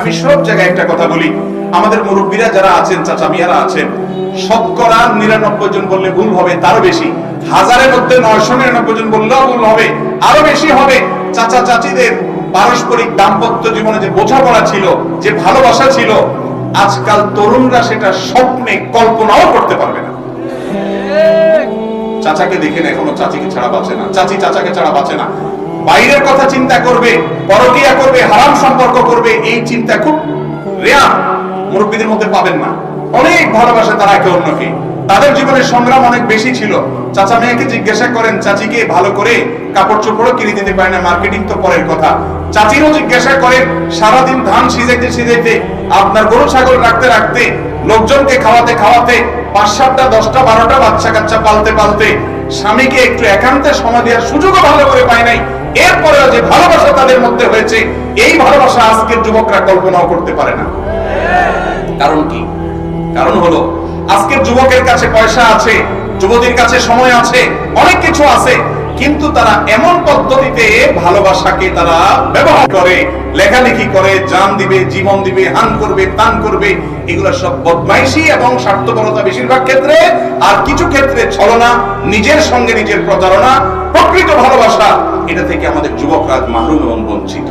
আমি সব জায়গায় একটা কথা বলি। আমাদের মুরব্বীরা যারা আছেন, চাচা মিয়ারা আছেন, শতকরা নিরানব্বই জন বললে ভুল হবে, তারও বেশি। হাজারের মধ্যে নয়শো নিরানব্বই জন বললেও ভুল হবে আরও বেশি হবে। চাচা চাচিদের পারস্পরিক দাম্পত্য জীবনে যে বোঝাপড়া ছিল, যে ভালোবাসা ছিল, আজকাল তরুণরা সেটা স্বপ্নে কল্পনাও করতে পারবে না। চাচাকে দেখে না এখনও চাচিকে ছাড়া বাঁচে না। চাচি চাচাকে ছাড়া বাঁচে না। বাইরের কথা চিন্তা করবে, পরকিয়া করবে, হারাম সম্পর্ক করবে, এই চিন্তা খুব রেয়ার মুরব্বীদের মধ্যে পাবেন না। অনেক ভালোবাসে তারা একে অন্যকে। তাদের জীবনের সংগ্রাম অনেক বেশি ছিল। চাচা মেয়েকে জিজ্ঞাসা করেন, চাচিকে ভালো করে কাপড় চোপড়ও কিনে দিতে পারে না? মার্কেটিং তো পরের কথা। চাচিরও জিজ্ঞাসা করেন, সারাদিন ধান সিজাইতে সিজাইতে আপনার গরু, ছাগল রাখতে রাখতে, লোকজনকে খাওয়াতে খাওয়াতে, পাঁচ সাতটা, দশটা, বারোটা বাচ্চা কাচ্চা পালতে পালতে স্বামীকে একটু একান্তে সময় দেওয়ার সুযোগও ভালো করে পায় নাই। এরপরেও যে ভালোবাসা তাদের মধ্যে হয়েছে, এই ভালোবাসা আজকের যুবকরা কল্পনাও করতে পারে না। কারণ কি? কারণ হলো, আজকের যুবকের কাছে পয়সা আছে, যুবতীর কাছে সময় আছে, অনেক কিছু আছে কিন্তু তারা এমন পদ্ধতিতে ভালোবাসাকে তারা ব্যবহার করে, লেখালেখি করে, জান দিবে, জীবন দিবে, হান করবে, তান করবে, এগুলো সব বদমাইশি এবং স্বার্থপরতা বেশিরভাগ ক্ষেত্রে, আর কিছু ক্ষেত্রে ছলনা, নিজের সঙ্গে নিজের প্রতারণা, প্রকৃত ভালোবাসা, এটা থেকে আমাদের যুবকরা মাহরুম এবং বঞ্চিত।